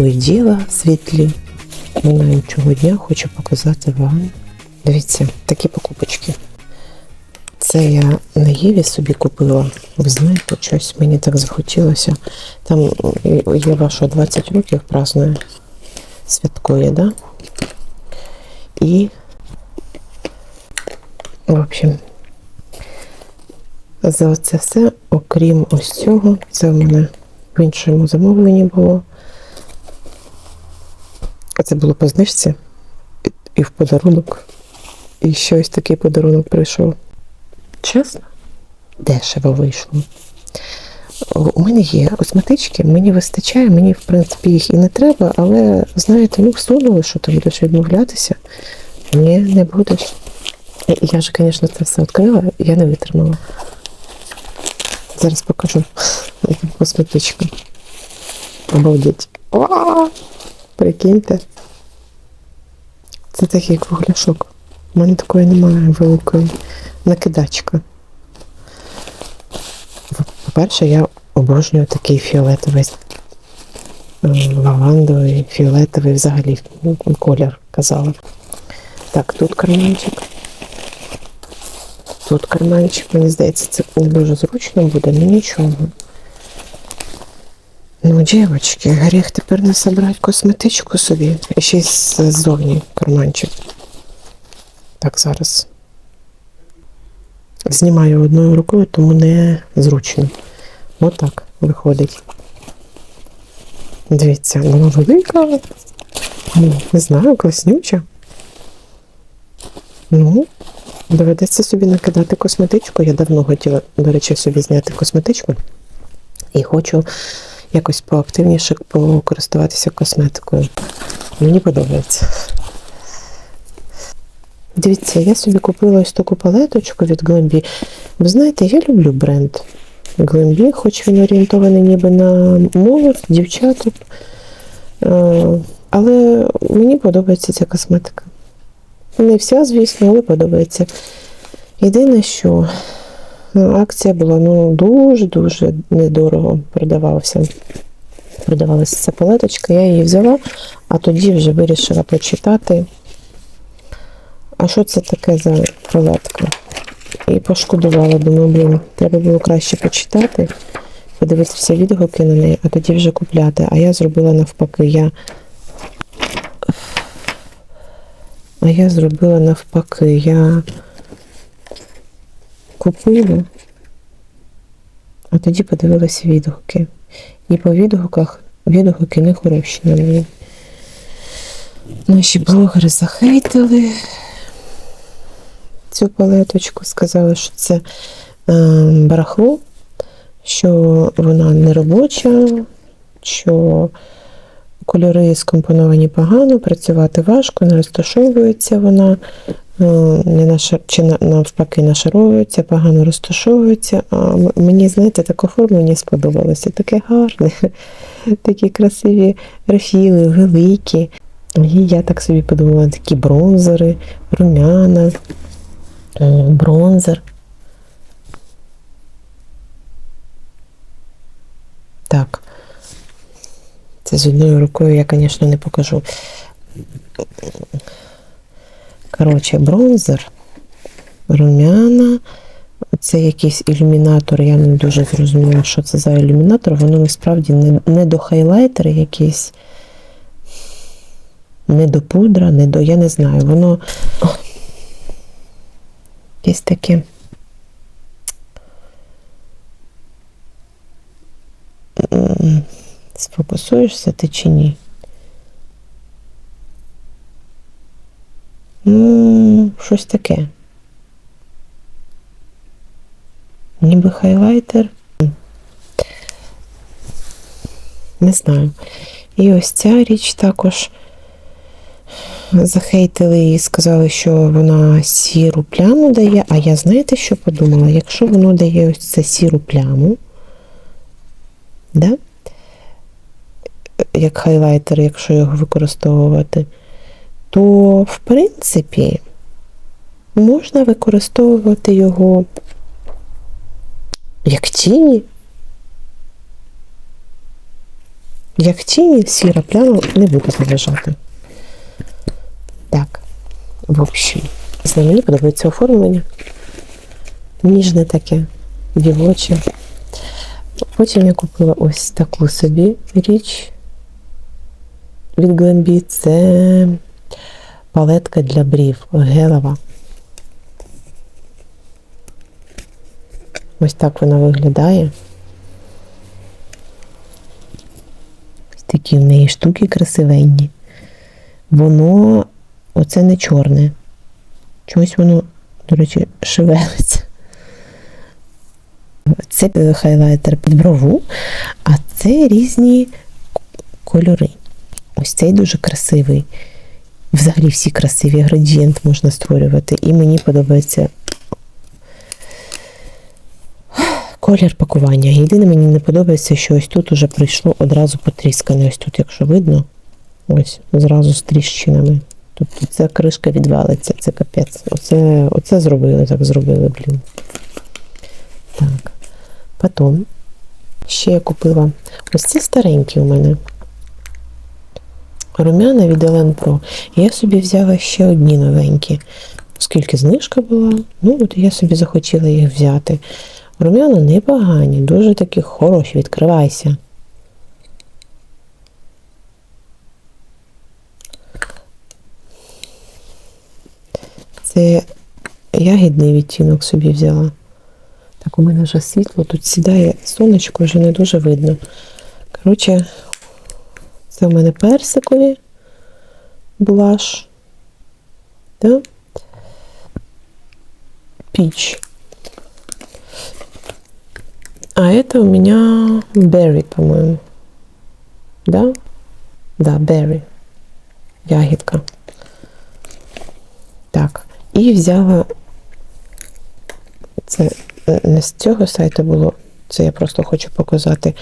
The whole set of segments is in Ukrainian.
Тут таке в світлі. Минаючого дня хочу показати вам. Дивіться, такі покупочки. Це я на Єві собі купила. Ви знаєте, щось мені так захотілося. Там Єва, що 20 років празднує, святкує, да? І, в общем, за це все, окрім ось цього, це в мене в іншому замовленні було. А це було по знижці і- в подарунок. І ще ось такий подарунок прийшов. Чесно, дешево вийшло. У мене є косметички, мені вистачає, мені, в принципі, їх і не треба, але, знаєте, ну всунули, що ти будеш відмовлятися. Ні, не будеш. Я ж, звісно, це все відкрила, я не витримала. Зараз покажу косметичку. Обалдеть. Прикиньте. Це такий кругляшок. У мене такої немає великої накидачка. По-перше, я обожнюю такий фіолетовий, е, лавандовий, фіолетовий взагалі ну, колір казала. Так, тут карманчик. Тут карманчик, мені здається, це не дуже зручно буде, ну нічого. Ну, дівчатки, гріх тепер не собрати косметичку собі. І ще й ззовні карманчик. Так, зараз. Знімаю одною рукою, тому не зручно. Отак виходить. Дивіться, вона велика. Ну, не знаю, класнюча. Ну, доведеться собі накидати косметичку. Я давно хотіла, до речі, собі зняти косметичку. І хочу якось поактивніше покористуватися косметикою. Мені подобається. Дивіться, я собі купила ось таку палеточку від Glambi. Ви знаєте, я люблю бренд Glambi, хоч він орієнтований ніби на молодь, дівчаток. Е, Але мені подобається ця косметика. Не вся, звісно, але подобається. Єдине, що акція була ну, дуже-дуже недорого продавався. Продавалася ця палеточка, я її взяла, а тоді вже вирішила почитати. А що це таке за палетка? І пошкодувала, думаю, блін, треба було краще почитати, подивитися відгуки на неї, а тоді вже купляти. А я зробила навпаки. Я... А я зробила навпаки. Я купила, а тоді подивилася відгуки. І по відгуках відгуки не хороші. Наші блогери захейтили цю палеточку, сказали, що це е, барахло, що вона не робоча, що кольори скомпоновані погано, працювати важко, не розташовується вона, не наша, чи навпаки нашаровується, погано розташовується. А мені, знаєте, таке оформлення сподобалося. Таке гарне, такі красиві рафіли, великі. І я так собі подумала, такі бронзери, румяна, е, бронзер. Так. Це з одною рукою я, звісно, не покажу. Коротше, бронзер, румяна. Це якийсь ілюмінатор, я не дуже зрозуміла, що це за ілюмінатор. Воно насправді не, не до хайлайтера якийсь, не до пудра, не до. Я не знаю. Воно О, якесь таке. Сфокусуєшся ти чи ні? Ну, щось таке. Ніби хайлайтер. Не знаю. І ось ця річ також захейтили і сказали, що вона сіру пляму дає. А я знаєте, що подумала? Якщо воно дає ось це сіру пляму, да? як хайлайтер, якщо його використовувати, то в принципі можна використовувати його як тіні. Як тіні, сіра пляма не буде заважати. Так, в общем, знаю, мені подобається оформлення. Ніжне таке, дівоче. Потім я купила ось таку собі річ від Glambi. Це палетка для брів гелева. Ось так вона виглядає. Ось такі в неї штуки красивенні. Воно, оце не чорне. Чогось воно, до речі, шевелиться. Це хайлайтер під брову, а це різні кольори. Ось цей дуже красивий. Взагалі всі красиві градієнт можна створювати. І мені подобається колір пакування. Єдине мені не подобається, що ось тут уже прийшло одразу потріскане. Ось тут, якщо видно, ось зразу з тріщинами. Тобто ця кришка відвалиться, це капець. Оце, оце зробили, так зробили, блін. Так. Потім ще я купила ось ці старенькі у мене. Румяна від Elen Pro. Я собі взяла ще одні новенькі. Оскільки знижка була, ну от я собі захотіла їх взяти. Румяна непогані, дуже такі хороші, відкривайся. Це ягідний відтінок собі взяла. Так, у мене вже світло, тут сідає сонечко, вже не дуже видно. Коротше, це у мене персикові блаш. Да? Піч. А это у меня berry, по-моему. Да? Да, berry. Ягідка. Так. І взяла це е, не з цього сайту було, це я просто хочу показати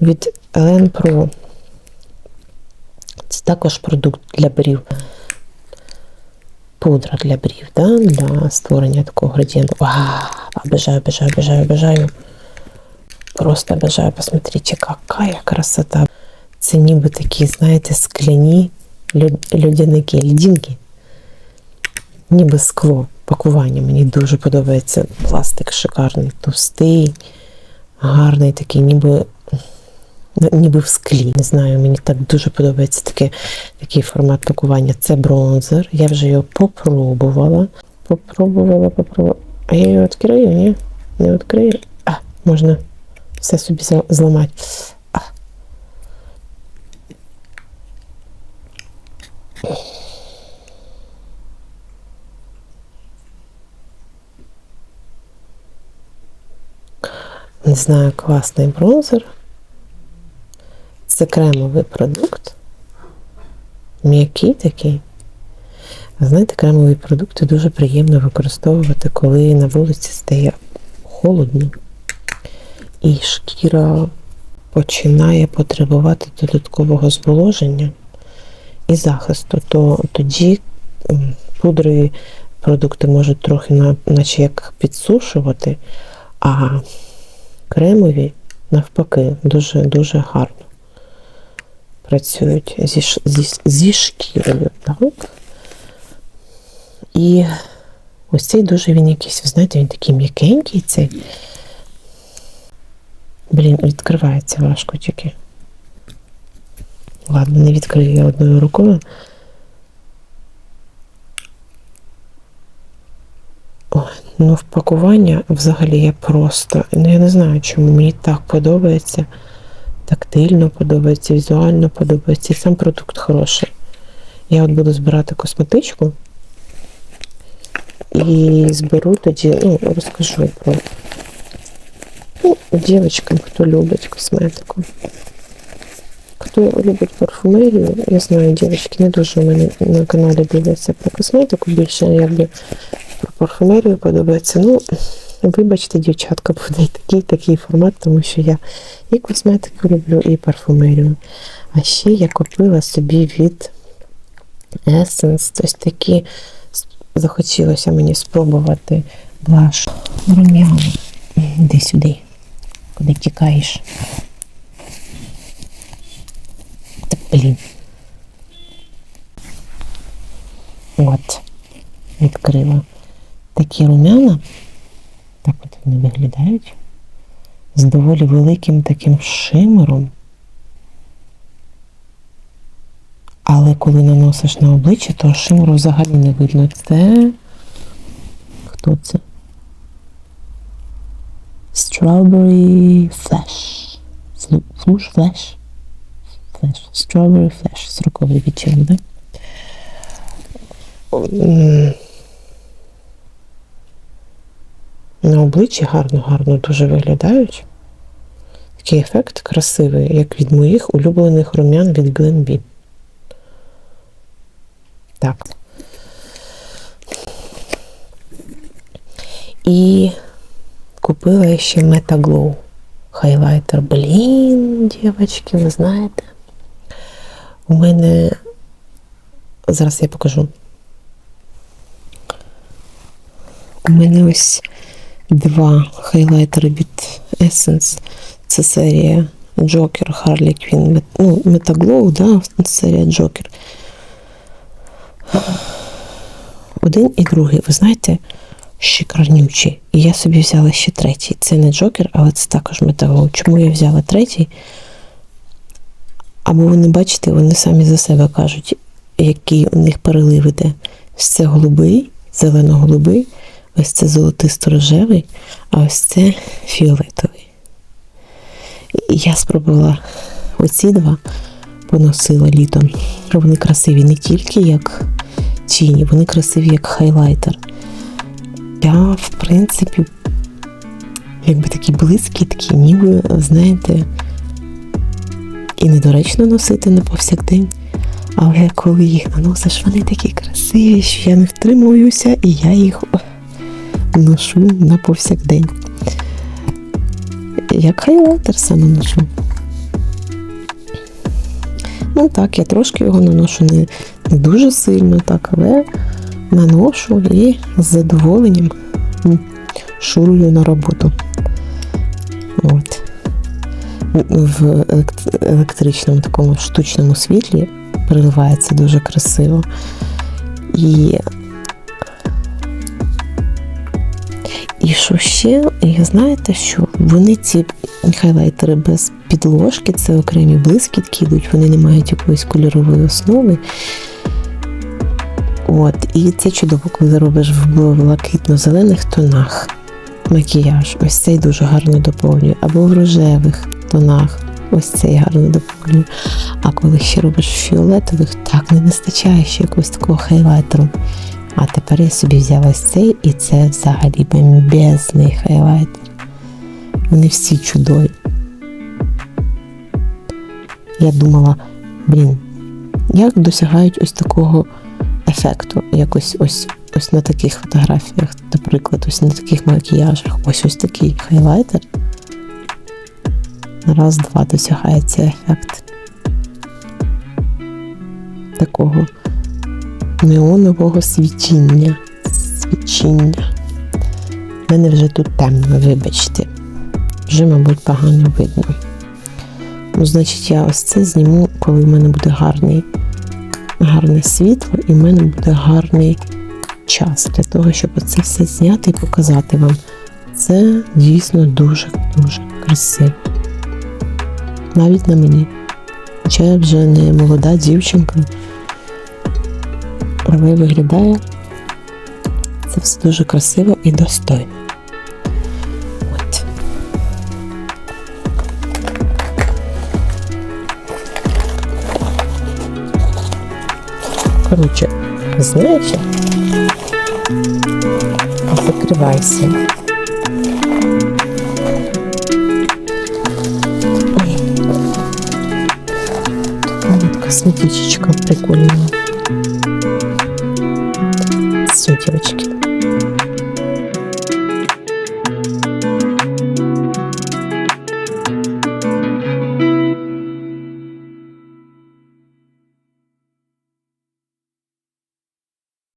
від Elen Pro. Також продукт для брів. Пудра для брів, да? для створення такого градієнту. Обожаю, обожаю, обожаю, обожаю. Просто обожаю, посмотрите, какая красота. Це ніби такі, знаєте, скляні лю- людяники, льдинки. Ніби скло. Пакування мені дуже подобається. Пластик шикарний, товстий, гарний такий, ніби, ніби в склі. Не знаю, мені так дуже подобається таке, такий формат пакування. Це бронзер. Я вже його попробувала. Попробувала, попробувала. А я його відкрию, ні? Не відкрию. А, можна все собі зламати. А. Не знаю, класний бронзер. Це кремовий продукт. М'який такий. Знаєте, кремові продукти дуже приємно використовувати, коли на вулиці стає холодно і шкіра починає потребувати додаткового зволоження і захисту, то тоді пудрові продукти можуть трохи наче як підсушувати, а кремові навпаки дуже дуже гарно працюють зі, зі, зі шкірою. Так? І ось цей дуже він якийсь, ви знаєте, він такий м'якенький цей. Блін, відкривається важко тільки. Ладно, не відкрию я одною рукою. Ой, ну впакування взагалі я просто. Ну я не знаю, чому мені так подобається. Тактильно подобається, візуально подобається. І сам продукт хороший. Я от буду збирати косметичку. І зберу тоді, ну, розкажу про Ну, дівчатам, хто любить косметику. Хто любить парфумерію, я знаю, дівчатки не дуже у мене на каналі дивляться про косметику, більше якби про парфумерію подобається. Ну, вибачте, дівчатка, буде і такий такий формат, тому що я і косметику люблю, і парфумерію. А ще я купила собі від Essence ось такі захотілося мені спробувати блаш рум'яний. Іди сюди, куди тікаєш. Блін. От. Відкрила. Такі румяна. Так от вони виглядають. З доволі великим таким шимером. Але коли наносиш на обличчя, то шимеру взагалі не видно. Це. Хто це? Strawberry Flash. Флуш Flash. Flash. Strawberry Flash. Сроковий відтінок, да? На обличчі гарно, гарно дуже виглядають. Такий ефект красивий, як від моїх улюблених рум'ян від Glenbee. Так. І купила я ще Metaglow хайлайтер. Блін, дівчатки, ви знаєте. У мене. Зараз я покажу. У мене ось два хайлайтери від Essence. Це серія Joker Harley Quinn. Ну, Metaglow, да, серія Joker. Один і другий, ви знаєте, шикарнючі. І я собі взяла ще третій. Це не Джокер, але це також Metaglow. Чому я взяла третій? Або ви не бачите, вони самі за себе кажуть, який у них перелив іде. Це голубий, зелено-голубий, ось це золотисто-рожевий, а ось це фіолетовий. І я спробувала оці два, поносила літом. Вони красиві не тільки як тіні, вони красиві як хайлайтер. Я, в принципі, якби такі блискітки, ніби, знаєте, і недоречно носити на повсякдень. Але коли їх наносиш, вони такі красиві, що я не втримуюся, і я їх ношу на повсякдень. Як хайлайтер саме ношу. Ну так, я трошки його наношу не, не дуже сильно, так, але наношу і з задоволенням шурую на роботу. От. В електричному такому штучному світлі переливається дуже красиво. І що ще, і знаєте, що вони ці хайлайтери без підложки, це окремі блискітки йдуть, вони не мають якоїсь кольорової основи. От, і це чудово, коли робиш в блакитно-зелених тонах макіяж. Ось цей дуже гарно доповнює. Або в рожевих тонах. Ось цей гарно доповнює. А коли ще робиш в фіолетових, так не вистачає ще якогось такого хайлайтеру. А тепер я собі взяла цей, і це взагалі бомбезний хайлайтер. Вони всі чудові. Я думала, блін, як досягають ось такого ефекту, якось ось ось на таких фотографіях, наприклад, ось на таких макіяжах, ось ось такий хайлайтер. Раз-два досягається ефект такого неонового свічіння. Свічіння. У мене вже тут темно, вибачте. Вже, мабуть, погано видно. Ну, значить, я ось це зніму, коли в мене буде гарний, гарне світло, і в мене буде гарний час для того, щоб це все зняти і показати вам. Це дійсно дуже-дуже красиво. Навіть на мені. Хоча я вже не молода дівчинка, але виглядає це все дуже красиво і достойно. От. Коротше, знаєте, закривайся. Тут косметичечка прикольная. Девочки.